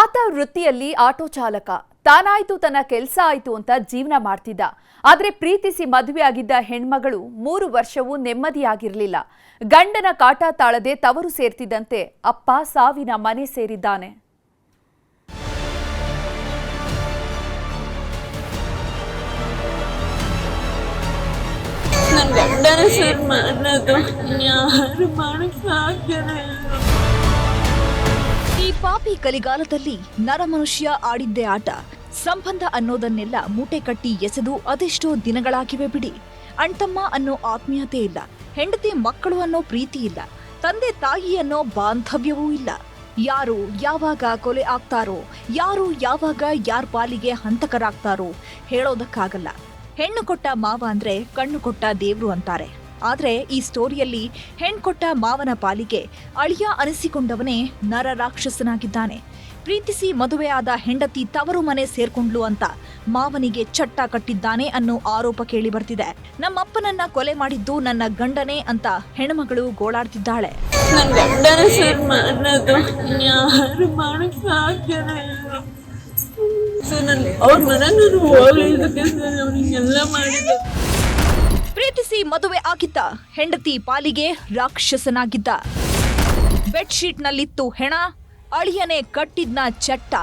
ಆತ ವೃತ್ತಿಯಲ್ಲಿ ಆಟೋ ಚಾಲಕ. ತಾನಾಯ್ತು, ತನ್ನ ಕೆಲಸ ಆಯ್ತು ಅಂತ ಜೀವನ ಮಾಡ್ತಿದ್ದ. ಆದ್ರೆ ಪ್ರೀತಿಸಿ ಮದುವೆಯಾಗಿದ್ದ ಹೆಣ್ಮಗಳು ಮೂರು ವರ್ಷವೂ ನೆಮ್ಮದಿಯಾಗಿರಲಿಲ್ಲ. ಗಂಡನ ಕಾಟ ತಾಳದೆ ತವರು ಸೇರ್ತಿದ್ದಂತೆ ಅಪ್ಪ ಸಾವಿನ ಮನೆ ಸೇರಿದ್ದಾನೆ. ಗಂಡನ ಸರ್ ಮಾಡೋದು ಯಾರು ಮಾಡಕ್ ಸಾಧ್ಯನೇ ಇಲ್ಲ ಈ ಪಾಪಿ ಕಲಿಗಾಲದಲ್ಲಿ ನರಮನುಷ್ಯ ಆಡಿದ್ದೇ ಆಟ. ಸಂಬಂಧ ಅನ್ನೋದನ್ನೆಲ್ಲ ಮೂಟೆ ಕಟ್ಟಿ ಎಸೆದು ಅದೆಷ್ಟೋ ದಿನಗಳಾಗಿವೆ ಬಿಡಿ. ಅಣ್ತಮ್ಮ ಅನ್ನೋ ಆತ್ಮೀಯತೆ ಇಲ್ಲ. ಹೆಂಡತಿ ಮಕ್ಕಳು ಅನ್ನೋ ಪ್ರೀತಿ ಇಲ್ಲ. ತಂದೆ ತಾಯಿ ಅನ್ನೋ ಬಾಂಧವ್ಯವೂ ಇಲ್ಲ. ಯಾರು ಯಾವಾಗ ಕೊಲೆ ಆಗ್ತಾರೋ, ಯಾರು ಯಾವಾಗ ಯಾರ ಪಾಲಿಗೆ ಹಂತಕರಾಗ್ತಾರೋ ಹೇಳೋದಕ್ಕಾಗಲ್ಲ. ಹೆಣ್ಣು ಕೊಟ್ಟ ಮಾವ ಅಂದ್ರೆ ಕಣ್ಣು ಕೊಟ್ಟ ದೇವ್ರು ಅಂತಾರೆ. ಆದ್ರೆ ಈ ಸ್ಟೋರಿಯಲ್ಲಿ ಹೆಣ್ಕೊಟ್ಟ ಮಾವನ ಪಾಲಿಗೆ ಅಳಿಯ ಅನಿಸಿಕೊಂಡವನೇ ನರ ರಾಕ್ಷಸನಾಗಿದ್ದಾನೆ ಪ್ರೀತಿಸಿ ಮದುವೆಯಾದ ಹೆಂಡತಿ ತವರು ಮನೆ ಸೇರ್ಕೊಂಡ್ಲು ಅಂತ ಮಾವನಿಗೆ ಚಟ್ಟ ಕಟ್ಟಿದ್ದಾನೆ ಅನ್ನೋ ಆರೋಪ ಕೇಳಿ ಬರ್ತಿದೆ ನಮ್ಮಪ್ಪನನ್ನ ಕೊಲೆ ಮಾಡಿದ್ದು ನನ್ನ ಗಂಡನೇ ಅಂತ ಹೆಣ್ಮಗಳು ಗೋಳಾಡ್ತಿದ್ದಾಳೆ. ನನ್ನ ಮದುವೆ ಆಗಿದ್ದ ಹೆಂಡತಿ ಪಾಲಿಗೆ ರಾಕ್ಷಸನಾಗಿದ್ದ. ಬೆಡ್ಶೀಟ್ನಲ್ಲಿತ್ತು ಹೆಣ, ಅಳಿಯನೆ ಕಟ್ಟಿದ್ನ ಚಟ್ಟ.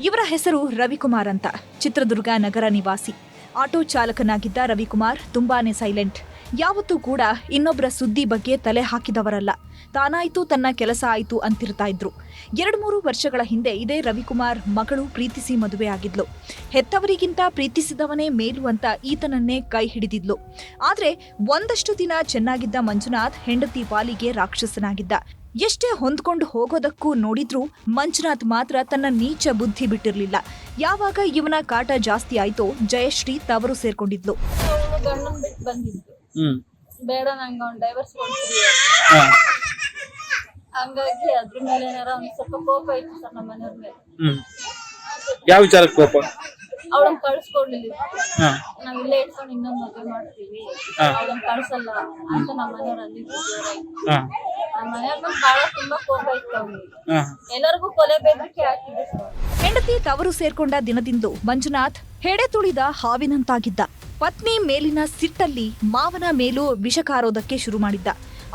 ಇವರ ಹೆಸರು ರವಿಕುಮಾರ್ ಅಂತ. ಚಿತ್ರದುರ್ಗ ನಗರ ನಿವಾಸಿ. ಆಟೋ ಚಾಲಕನಾಗಿದ್ದ ರವಿಕುಮಾರ್ ತುಂಬಾನೇ ಸೈಲೆಂಟ್ ಯಾವತ್ತೂ ಕೂಡ ಇನ್ನೊಬ್ಬರ ಸುದ್ದಿ ಬಗ್ಗೆ ತಲೆ ಹಾಕಿದವರಲ್ಲ. ತಾನಾಯ್ತು ತನ್ನ ಕೆಲಸ ಆಯಿತು ಅಂತಿರ್ತಾ ಇದ್ರು. ಎರಡು ಮೂರು ವರ್ಷಗಳ ಹಿಂದೆ ಇದೇ ರವಿಕುಮಾರ್ ಮಗಳು ಪ್ರೀತಿಸಿ ಮದುವೆಯಾಗಿದ್ಲು ಹೆತ್ತವರಿಗಿಂತ ಪ್ರೀತಿಸಿದವನೇ ಮೇಲು ಅಂತ ಈತನನ್ನೇ ಕೈ ಹಿಡಿದಿದ್ಲು. ಆದ್ರೆ ಒಂದಷ್ಟು ದಿನ ಚೆನ್ನಾಗಿದ್ದ ಮಂಜುನಾಥ್ ಹೆಂಡತಿ ಪಾಲಿಗೆ ರಾಕ್ಷಸನಾಗಿದ್ದ. ಎಷ್ಟೇ ಹೊಂದ್ಕೊಂಡು ಹೋಗೋದಕ್ಕೂ ನೋಡಿದ್ರೂ ಮಂಜುನಾಥ್ ಮಾತ್ರ ತನ್ನ ನೀಚ ಬುದ್ಧಿ ಬಿಟ್ಟಿರಲಿಲ್ಲ. ಯಾವಾಗ ಇವನ ಕಾಟ ಜಾಸ್ತಿ ಆಯ್ತೋ ಜಯಶ್ರೀ ತವರು ಸೇರ್ಕೊಂಡಿದ್ಲು. ಅವಳು ಗಂಡನ್ ಬಿಟ್ಟು ಬಂದಿದ್ದು. ಹ್ಮ್. ಬೇಡ ನಂಗೆ ಅವ್ನು ಡೈವರ್ಸ್ ಕೊಡ್ತೀವಿ ಹಾ. ಹಂಗಾಗಿ ಅದ್ರ ಮೇಲೆ ಏನಾರ ಒಂದ್ ಸ್ವಲ್ಪ ಕೋಪ ಇತ್ತು ಸರ್ ನಮ್ಮ ಮನೆಯವ್ರ ಮೇಲೆ. ಹ್ಮ್. ಯಾವ ವಿಚಾರಕ್ಕೆ ಕೋಪ? ಅವಳನ್ನ ಕಳ್ಸ್ಕೊಂಡಿದ್ದೀವಿ ಹಾ. ನಾವ್ ಇಲ್ಲೇ ಇಟ್ಕೊಂಡು ಇನ್ನೊಂದ್ ಮದ್ವೆ ಮಾಡ್ತೀವಿ. ಅವಳನ್ನ ಕಳ್ಸಲ್ಲ ಅಂತ ನಮ್ಮ ಮನೆಯವ್ರು ಅಂದಿದ್ದು ಹಾ. ಬಹಳ ತುಂಬಾ ಕೋಪ ಇತ್ತು ಎಲ್ಲರಿಗೂ ಕೊಲೆ ಬೆದರಿಕೆ ಸರ್. ಹೆಂಡತಿ ತವರು ಸೇರ್ಕೊಂಡ ದಿನದಿಂದು ಮಂಜುನಾಥ್ ಹೆಡೆ ತುಳಿದ ಹಾವಿನಂತಾಗಿದ್ದ. ಪತ್ನಿ ಮೇಲಿನ ಸಿಟ್ಟಲ್ಲಿ ಮಾವನ ಮೇಲೂ ವಿಷಕಾರೋದಕ್ಕೆ ಶುರು ಮಾಡಿದ್ದ.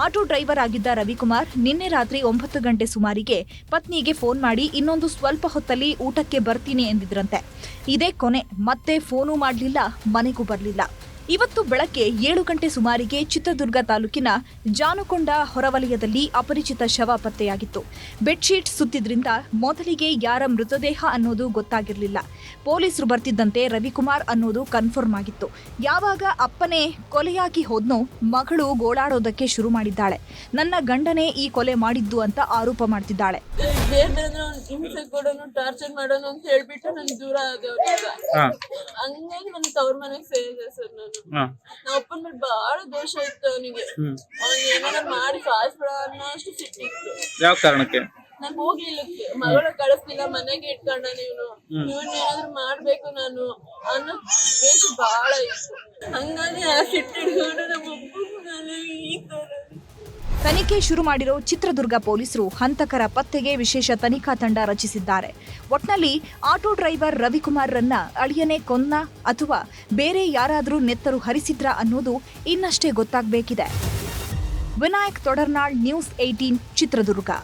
ಆಟೋ ಡ್ರೈವರ್ ಆಗಿದ್ದ ರವಿಕುಮಾರ್ ನಿನ್ನೆ ರಾತ್ರಿ ಒಂಬತ್ತು ಗಂಟೆ ಸುಮಾರಿಗೆ ಪತ್ನಿಗೆ ಫೋನ್ ಮಾಡಿ ಇನ್ನೊಂದು ಸ್ವಲ್ಪ ಹೊತ್ತಲ್ಲಿ ಊಟಕ್ಕೆ ಬರ್ತೀನಿ ಎಂದಿದ್ರಂತೆ. ಇದೇ ಕೊನೆ ಮತ್ತೆ ಫೋನು ಮಾಡಲಿಲ್ಲ ಮನೆಗೂ ಬರಲಿಲ್ಲ. ಇವತ್ತು ಬೆಳಗ್ಗೆ ಏಳು ಗಂಟೆ ಸುಮಾರಿಗೆ ಚಿತ್ರದುರ್ಗ ತಾಲೂಕಿನ ಜಾನುಕೊಂಡ ಹೊರವಲಯದಲ್ಲಿ ಅಪರಿಚಿತ ಶವ ಪತ್ತೆಯಾಗಿತ್ತು. ಬೆಡ್ಶೀಟ್ ಸುತ್ತಿದ್ರಿಂದ ಮೊದಲಿಗೆ ಯಾರ ಮೃತದೇಹ ಅನ್ನೋದು ಗೊತ್ತಾಗಿರಲಿಲ್ಲ. ಪೊಲೀಸರು ಬರ್ತಿದ್ದಂತೆ ರವಿಕುಮಾರ್ ಅನ್ನೋದು ಕನ್ಫರ್ಮ್ ಆಗಿತ್ತು. ಯಾವಾಗ ಅಪ್ಪನೇ ಕೊಲೆಯಾಗಿ ಹೋದ್ನೋ ಮಗಳು ಗೋಳಾಡೋದಕ್ಕೆ ಶುರು ಮಾಡಿದ್ದಾಳೆ. ನನ್ನ ಗಂಡನೇ ಈ ಕೊಲೆ ಮಾಡಿದ್ದು ಅಂತ ಆರೋಪ ಮಾಡ್ತಿದ್ದಾಳೆ. ಬೇರೆದ್ರೆ ಹಿಂಸೆ ಕೊಡೋನು ಟಾರ್ಚರ್ ಮಾಡೋನು ಅಂತ ಹೇಳ್ಬಿಟ್ಟು ನನ್ ದೂರ ಹಂಗಾಗಿ ನನ್ನ ತವ್ರ ಮನೆಗೆ ಸೇರಿದೆ ಸರ್ ನಾನು. ಹಾ ನಮ್ಮ ಅಪ್ಪನ ಮೇಲೆ ಬಹಳ ದೋಷ ಇತ್ತು ಅವನಿಗೆ. ಹ್ಮ್. ಏನಾದ್ರು ಮಾಡಿ ಸಾಯಿಸ್ಬಿಡ ಅನ್ನೋ ಅಷ್ಟು ಸಿಟ್ಟಿತ್ತು ಯಾವ ಕಾರಣಕ್ಕೆ? ನಾನು ಹೋಗ್ಲಿಲ್ಲಕ್ಕೆ. ಮಗಳ ಕಳಿಸ್ಲಿಲ್ಲ ಮನೆಗೆ ಇಟ್ಕೊಂಡ ನೀನು. ಇವನ್ ಏನಾದ್ರು ಮಾಡ್ಬೇಕು ನಾನು ಅನ್ನೋ ಬೇಕು ಬಹಳ ಇತ್ತು. ಹಂಗಾಗಿ ಆ ಸಿಟ್ಟು ಹಿಡ್ಕೊಂಡು ನಮ್ಮ ಅಪ್ಪನ ಈ ತರ ತನಿಖೆ ಶುರು ಮಾಡಿರೋ ಚಿತ್ರದುರ್ಗ ಪೊಲೀಸರು ಹಂತಕರ ಪತ್ತೆಗೆ ವಿಶೇಷ ತನಿಖಾ ತಂಡ ರಚಿಸಿದ್ದಾರೆ. ಒಟ್ನಲ್ಲಿ ಆಟೋ ಡ್ರೈವರ್ ರವಿಕುಮಾರ್ರನ್ನ ಅಳಿಯನೇ ಕೊನ್ನ ಅಥವಾ ಬೇರೆ ಯಾರಾದರೂ ನೆತ್ತರು ಹರಿಸಿದ್ರ ಅನ್ನೋದು ಇನ್ನಷ್ಟೇ ಗೊತ್ತಾಗಬೇಕಿದೆ. Vinayak Todarnal news eighteen Chitradurga.